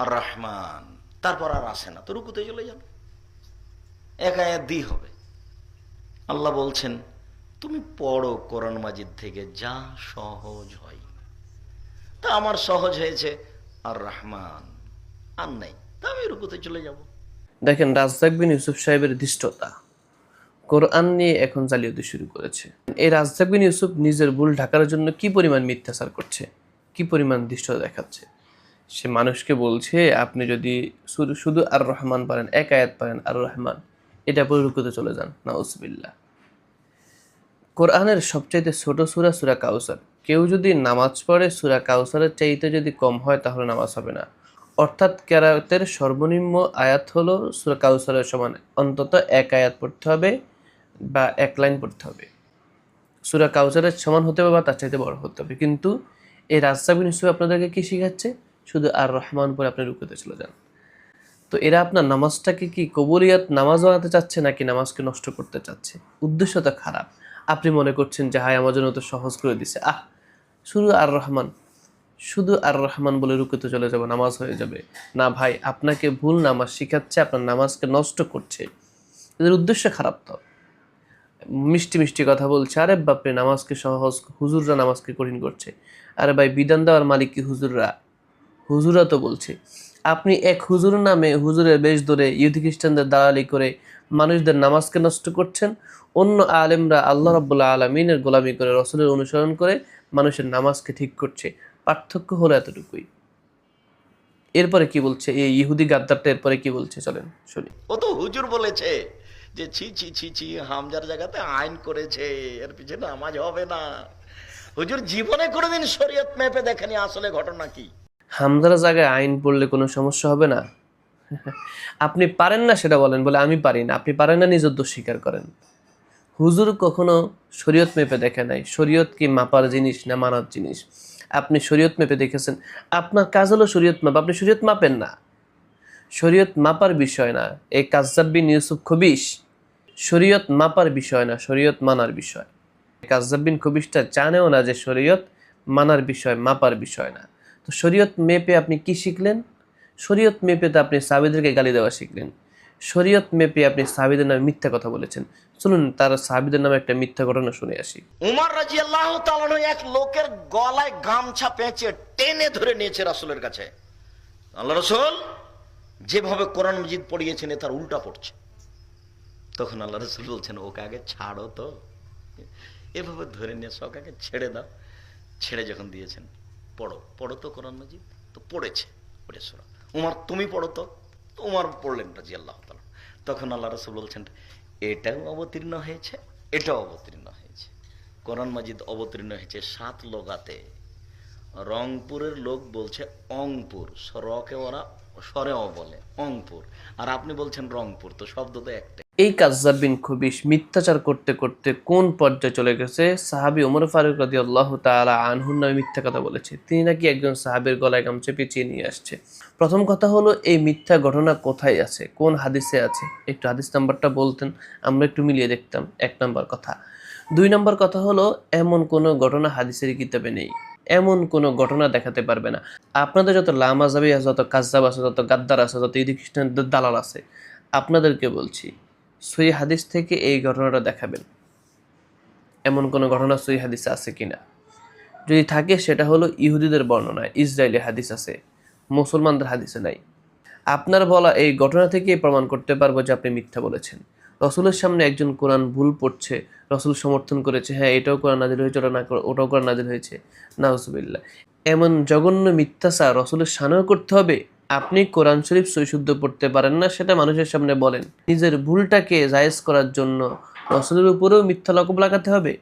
আর রহমান তারপর আর আসে না, তো রুকুতে চলে যান এক দি হবে। আল্লাহ বলছেন, তুমি পড়ো কোরআন মাজিদ থেকে, যা সহজ হয়। তা আমার সহজ হয়েছে আর রহমান আর নাই। তা আমি রুকুতে চলে যাব। দেখেন রাজদাক বিন ইউসুফ সাহেবের দৃষ্টতা কোরআন নিয়ে এখন জালিয়াতি শুরু করেছে। এই রাজদাক বিন ইউসুফ নিজের ভুল ঢাকার জন্য কি পরিমাণ মিথ্যাচার করছে? কি পরিমাণ দৃষ্টতা দেখাচ্ছে? সে মানুষকে বলছে, আপনি যদি শুধু শুধু আর রহমান পারেন এক আয়াত পারেন আর রহমান এটা পরে রুকুতে চলে যান। নাউজবিল্লা কোরআনের সবচাইতে ছোট সুরা সুরা কাউসার কেউ যদি নামাজ পড়ে, সুরা কাউসারের চাইতে যদি কম হয়, তাহলে নামাজ হবে না। অর্থাৎ কেরাতের সর্বনিম্ন আয়াত হলো সুরা কাউসারের সমান। অন্তত এক আয়াত পড়তে হবে বা এক লাইন পড়তে হবে। সুরা কাউসারের সমান হতে হবে বা তার চাইতে বড় হতে হবে। কিন্তু এই রাজসাবিন ইসু আপনাদেরকে কী শেখাচ্ছে? শুধু আর রহমান পরে আপনি রুকুতে চলে যান। তো এরা আপনার নামাজটাকে কি কবুলিয়াত নামাজ বানাতে চাচ্ছে নাকি নামাজকে নষ্ট করতে চাচ্ছে? উদ্দেশ্য তো খারাপ। আপনি মনে করছেন যে, হায়, আমার জন্য তো সহজ করে দিছে। আহ, শুধু আর রহমান। শুধু আর রহমান বলে রুকুতে চলে যাবে, নামাজ হয়ে যাবে। না ভাই, আপনাকে ভুল নামাজ শিখাচ্ছে, আপনার নামাজকে নষ্ট করছে। এদের উদ্দেশ্য খারাপ তো। মিষ্টি মিষ্টি কথা বলছে, আরে বাপরে, নামাজকে সহজ, হুজুররা নামাজকে কঠিন করছে। আরে ভাই, বিধান দেওয়ার মালিক কি হুজুররা? হুজুরা তো বলছে, আপনি এক হুজুর নামে হুজুরের বেশ ধরে ইহুদি খ্রিস্টানদের দালালি করে মানুষদের নামাজকে নষ্ট করছেন, অন্য আলেমরা আল্লাহ রাব্বুল্লাহ আলমিনের গোলামি করে, রসুলের অনুসরণ করে মানুষের নামাজকে ঠিক করছে। পার্থক্য হলো এতটুকুই। এরপরে কি বলছে? এই ইহুদি গাদ্দারটা এরপরে কি বলছে? চলেন, শুনি। ও তো হুজুর বলেছে যে, ছি ছি ছি ছি, হামজার জায়গাতে আইন করেছে, এর পিছনে নামাজ হবে না। হুজুর জীবনে কোনোদিন শরীয়ত মেপে দেখেনি আসলে ঘটনা কি? হামজার জায়গায় আইন পড়লে কোনো সমস্যা হবে না? আপনি পারেন না সেটা বলেন বলে আমি পারি না। আপনি পারেন না নিজের দোষ স্বীকার করেন। হুজুর কখনো শরীয়ত মেপে দেখে নাই? শরীয়ত কি মাপার জিনিস না মানার জিনিস? আপনি শরীয়ত মেপে দেখেছেন? আপনার কাজ হলো শরীয়ত মাপ। আপনি শরীয়ত মাপেন না। শরীয়ত মাপার বিষয় না। এই কাজাব্বিন ইউসুফ খবিস শরীয়ত মাপার বিষয় না, শরীয়ত মানার বিষয়। কাজাব্বিন খবিসটা জানেও না যে শরীয়ত মানার বিষয়, মাপার বিষয় না। তো শরীয়ত মেপে আপনি কি শিখলেন? শরীয়ত মেপে তো আপনি সাবিদেরকে গালি দেওয়া শিখলেন। শরীয়ত মেপে আপনি সাবিদের নামে মিথ্যা কথা বলেছেন। শুনুন তার সাবিদের নামে একটা মিথ্যা ঘটনা শুনে আসি। উমার রাজি আল্লাহ এক লোকের গলায় গামছা পেঁচে টেনে ধরে নিয়েছে রাসুলের কাছে। আল্লাহ রসুল যেভাবে কোরআন মজিদ পড়িয়েছেন তার উল্টা পড়ছে। তখন আল্লাহ রসুল বলছেন ওকে আগে ছাড়ো তো। এভাবে ধরে নিয়ে এসো, ওকে আগে ছেড়ে দাও। ছেড়ে যখন দিয়েছেন পড়ো। পড়ো তো কোরআন মজিদ? তো পড়েছে পড়ে শোনো উমার, তুমি পড়ো তো? উমার পড়লেন রাজি আল্লাহ। তখন আল্লাহ রসুল বলছেন, এটাও অবতীর্ণ হয়েছে, এটাও অবতীর্ণ হয়েছে। কোরআন মাজিদ অবতীর্ণ হয়েছে সাত লোগাতে। রংপুরের লোক বলছে অংপুর রকে ওরা সরেও বলে অংপুর। আর আপনি বলছেন রংপুর, তো শব্দ তো একটাই। এই কাজ্জাব বিন খুবিস মিথ্যাচার করতে করতে কোন পর্যায়ে চলে গেছে? সাহাবি ওমর ফারুক রাদি আল্লাহ তালা আনহুর নামে মিথ্যা কথা বলেছে। তিনি নাকি একজন সাহাবের গলায় গামছে পেঁচিয়ে নিয়ে আসছে। প্রথম কথা হলো, এই মিথ্যা ঘটনা কোথায় আছে? কোন হাদিসে আছে? একটু হাদিস নাম্বারটা বলতেন, আমরা একটু মিলিয়ে দেখতাম। এক নম্বর কথা। দুই নম্বর কথা হলো, এমন কোনো ঘটনা হাদিসের কিতাবে নেই। এমন কোনো ঘটনা দেখাতে পারবে না। আপনাদের যত লামাজাবি আছে, যত কাজাব আছে, যত গাদ্দার আছে, যত ইদি খ্রিস্টানদের দালাল আছে, আপনাদেরকে বলছি সই হাদিস থেকে এই ঘটনাটা দেখাবেন। এমন কোনো ঘটনা সই হাদিসে আছে কিনা? যদি থাকে, সেটা হলো ইহুদিদের বর্ণনায় ইসরায়েলি হাদিস আছে, মুসলমানদের হাদিসে নাই। আপনার বলা এই ঘটনা থেকে প্রমাণ করতে পারব যে আপনি মিথ্যা বলেছেন। রসুলের সামনে একজন কোরআন ভুল পড়ছে, রসুল সমর্থন করেছে হ্যাঁ এটাও কোরআন নাজিল হয়েছে, ওটা না ওটাও কোরআন নাজিল হয়েছে, নাউজুবিল্লাহ। এমন জঘন্য মিথ্যাচার রসুলের সানেও করতে হবে আপনি কোরআন শরীফ সৈশুদ্ধ পড়তে পারেন না, সেটা মানুষের সামনে বলেন। নিজের ভুলটাকে জায়েজ করার জন্য রসুলের উপরেও মিথ্যা লকব লাগাতে হবে।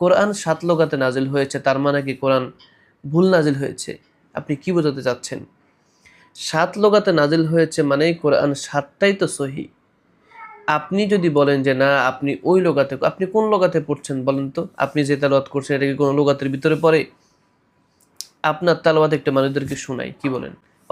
কোরআন সাত লোকাতে নাজিল হয়েছে, তার মানে কি কোরআন ভুল নাজিল হয়েছে? আপনি কি বোঝাতে চাচ্ছেন? সাত লোকাতে নাজিল হয়েছে মানেই কোরআন সাতটাই তো সহি। আপনি যদি বলেন যে না, আপনি ওই লোকাতে, আপনি কোন লোকাতে পড়ছেন বলেন তো? আপনি যে তালওয়াত করছেন, এটা কি কোনো লোকাতের ভিতরে পড়ে? আপনার তালওয়াত একটা মানুষদেরকে শোনাই, কি বলেন?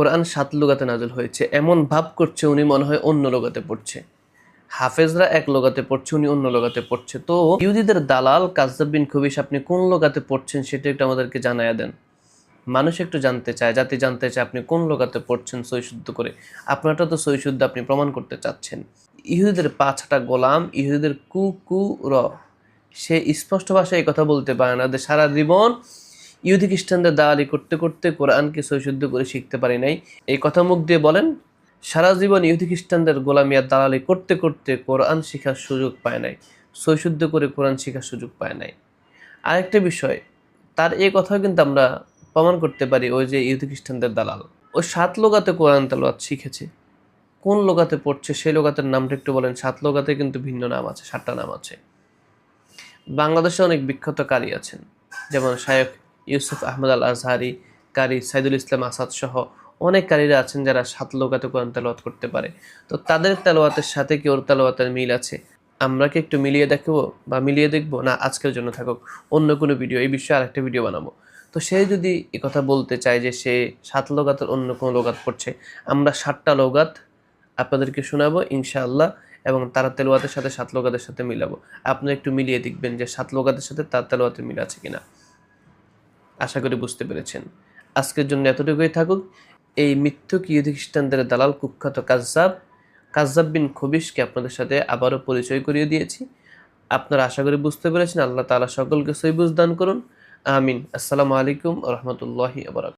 কোরআন সাত লোগাতে নাজল হয়েছে। এমন ভাব করছে উনি মনে হয় অন্য লোগাতে পড়ছে। হাফেজরা এক লোগাতে পড়ছে, উনি অন্য লোগাতে পড়ছে। তো ইহুদিদের দালাল কাজদাবিন খবিশ আপনি কোন লোগাতে পড়ছেন সেটা একটু আমাদেরকে জানাইয়া দেন। মানুষ একটু জানতে চায়, জাতি জানতে চায় আপনি কোন লোকাতে পড়ছেন সৈশুদ্ধ করে। আপনারটা তো সৈশুদ্ধ আপনি প্রমাণ করতে চাচ্ছেন। ইহুদিদের পাঁচটা গোলাম ইহুদের কু কু র। সে স্পষ্ট ভাষায় কথা বলতে পারে না। সারা জীবন ইহুদি খ্রিস্টানদের দালালি করতে করতে কোরআনকে সৈশুদ্ধ করে শিখতে পারি নাই। এই কথা মুখ দিয়ে বলেন, সারা জীবন ইহুদি খ্রিস্টানদের গোলামিয়ার দালালি করতে করতে কোরআন শেখার সুযোগ পায় নাই সৈশুদ্ধ করে কোরআন শেখার সুযোগ পায় নাই। আরেকটা বিষয়, তার এই কথাও কিন্তু আমরা প্রমাণ করতে পারি ওই যে ইহুদি খ্রিস্টানদের দালাল। ওই সাত লোকাতে কোরআন তালাওয়াত শিখেছে। কোন লোকাতে পড়ছে সেই লোকাতের নামটা একটু বলেন, সাত লোকাতে কিন্তু ভিন্ন নাম আছে, সাতটা নাম আছে। বাংলাদেশে অনেক বিখ্যাত কারি আছেন, যেমন শায়ক ইউসুফ আহমদ আল আজহারি কারি সাইদুল ইসলাম আসাদ সহ অনেক কারীরা আছেন যারা সাত লোকাতে কোরআন তেলাওয়াত করতে পারে। তো তাদের তেলাওয়াতের সাথে কি ওর তেলাওয়াতের মিল আছে? আমরা কি একটু মিলিয়ে দেখব বা মিলিয়ে দেখব? না, আজকের জন্য থাকুক। অন্য কোনো ভিডিও, এই বিষয়ে আরেকটা ভিডিও বানাবো। তো সে যদি কথা বলতে চায় যে সে সাত লোগাতের অন্য কোনো লোগাত পড়ছে, আমরা সাতটা লোগাত আপনাদেরকে শোনাবো, ইনশাআল্লাহ, এবং তারা তেলোয়াতের সাথে সাত লোগাতের সাথে মিলাবো। আপনি একটু মিলিয়ে দেখবেন যে সাত লোগাতের সাথে তার তেলোয়াতের মিল আছে কিনা। আশা করি বুঝতে পেরেছেন। আজকের জন্য এতটুকুই থাকুক। এই মিথ্যুক ইহুদি খ্রিস্টানদের দালাল কুখ্যাত কাজ্জাব কাজ্জাব বিন খবিশকে আপনাদের সাথে আবারও পরিচয় করিয়ে দিয়েছি। আপনারা আশা করি বুঝতে পেরেছেন। আল্লাহ তালা সকলকে সৈবুজ দান করুন। আমিন। আসসালামু আলাইকুম রহমতুল্লাহি আবরাক